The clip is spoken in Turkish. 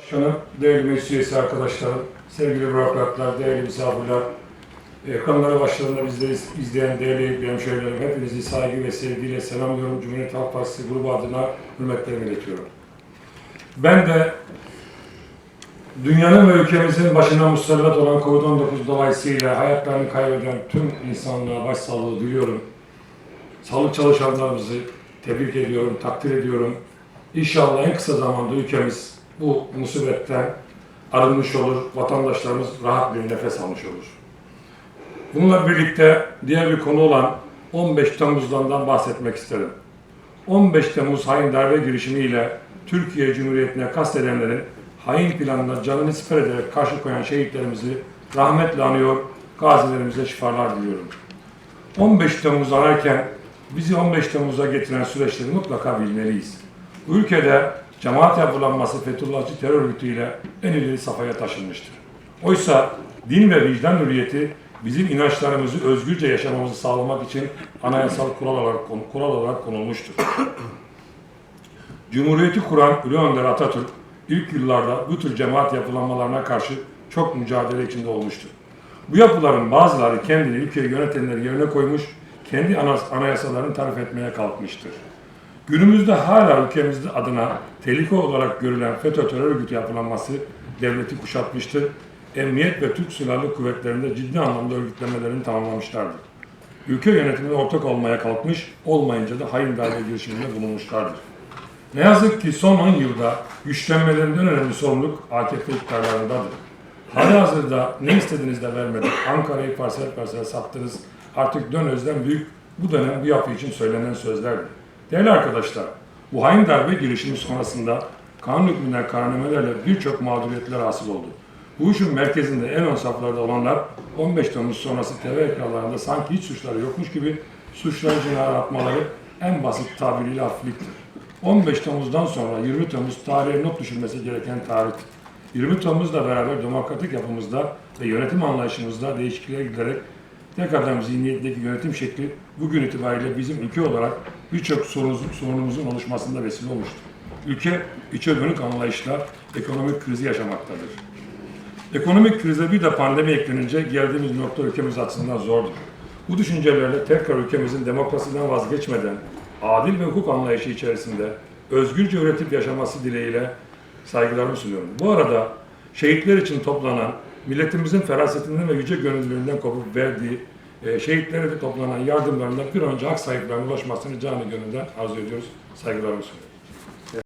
Başkanım, değerli meclis üyesi arkadaşlarım, sevgili bürokratlar, değerli misafirler, ekranları başlarında bizleri izleyen değerli hemşehrilerim, hepinizi saygı ve sevgiyle selamlıyorum. Cumhuriyet Halk Partisi grubu adına hürmetlerimi iletiyorum. Ben de dünyanın ve ülkemizin başına musallat olan COVID-19 dolayısıyla hayatlarını kaybeden tüm insanlığa başsağlığı diliyorum. Sağlık çalışanlarımızı tebrik ediyorum, takdir ediyorum. İnşallah en kısa zamanda ülkemiz bu musibetten arınmış olur, vatandaşlarımız rahat bir nefes almış olur. Bununla birlikte diğer bir konu olan 15 Temmuz'dan da bahsetmek isterim. 15 Temmuz hain darbe girişimiyle Türkiye Cumhuriyeti'ne kastedenlerin hain planına canını siper ederek karşı koyan şehitlerimizi rahmetle anıyor, gazilerimize şifalar diliyorum. 15 Temmuz ararken bizi 15 Temmuz'a getiren süreçleri mutlaka bilmeliyiz. Bu ülkede cemaat yapılanması Fethullahçı terör örgütüyle en ileri safhaya taşınmıştır. Oysa din ve vicdan hürriyeti bizim inançlarımızı özgürce yaşamamızı sağlamak için anayasal kural olarak, kural olarak konulmuştur. Cumhuriyeti kuran Ulu Önder Atatürk ilk yıllarda bu tür cemaat yapılanmalarına karşı çok mücadele içinde olmuştur. Bu yapıların bazıları kendini ülkeyi yönetenleri yerine koymuş, kendi anayasalarını tarif etmeye kalkmıştır. Günümüzde hala ülkemizde adına tehlike olarak görülen FETÖ terör örgütü yapılanması devleti kuşatmıştır. Emniyet ve Türk Silahlı Kuvvetleri'nde ciddi anlamda örgütlemelerini tamamlamışlardır. Ülke yönetimine ortak olmaya kalkmış, olmayınca da hain darbe girişiminde bulunmuşlardır. Ne yazık ki son 10 yılda güçlenmelerinden önemli sorumluluk AKP iktidarlarındadır. Halihazırda ne istediğiniz de vermedik. Ankara'yı parsel parsel sattınız. Artık dön özlem büyük. Bu dönem bu yapı için söylenen sözlerdi. Değerli arkadaşlar, bu hain darbe girişimi sonrasında kanun hükmünden kararnamelerle birçok mağduriyetler hasıl oldu. Bu işin merkezinde en ön saflarda olanlar 15 Temmuz sonrası TV ekranlarında sanki hiç suçları yokmuş gibi suçları cinayet atmaları en basit tabiriyle hafifliktir. 15 Temmuz'dan sonra 20 Temmuz tarihe not düşülmesi gereken tarihtir. 20 Temmuz'la beraber demokratik yapımızda ve yönetim anlayışımızda değişikliğe giderek tek adam zihniyetteki yönetim şekli bugün itibariyle bizim ülke olarak birçok sorunumuzun oluşmasında vesile olmuştur. Ülke içe dönük anlayışla ekonomik krizi yaşamaktadır. Ekonomik krize bir de pandemi eklenince geldiğimiz nokta ülkemiz açısından zordur. Bu düşüncelerle tekrar ülkemizin demokrasiden vazgeçmeden adil ve hukuk anlayışı içerisinde özgürce üretip yaşaması dileğiyle saygılarımı sunuyorum. Bu arada şehitler için toplanan, milletimizin ferasetinden ve yüce gönüllülüğünden kopup verdiği e, şehitlere de toplanan yardımlarında bir önce hak sahiplerine ulaşmasını canı gönülden arzu ediyoruz. Saygılarımı sunuyorum.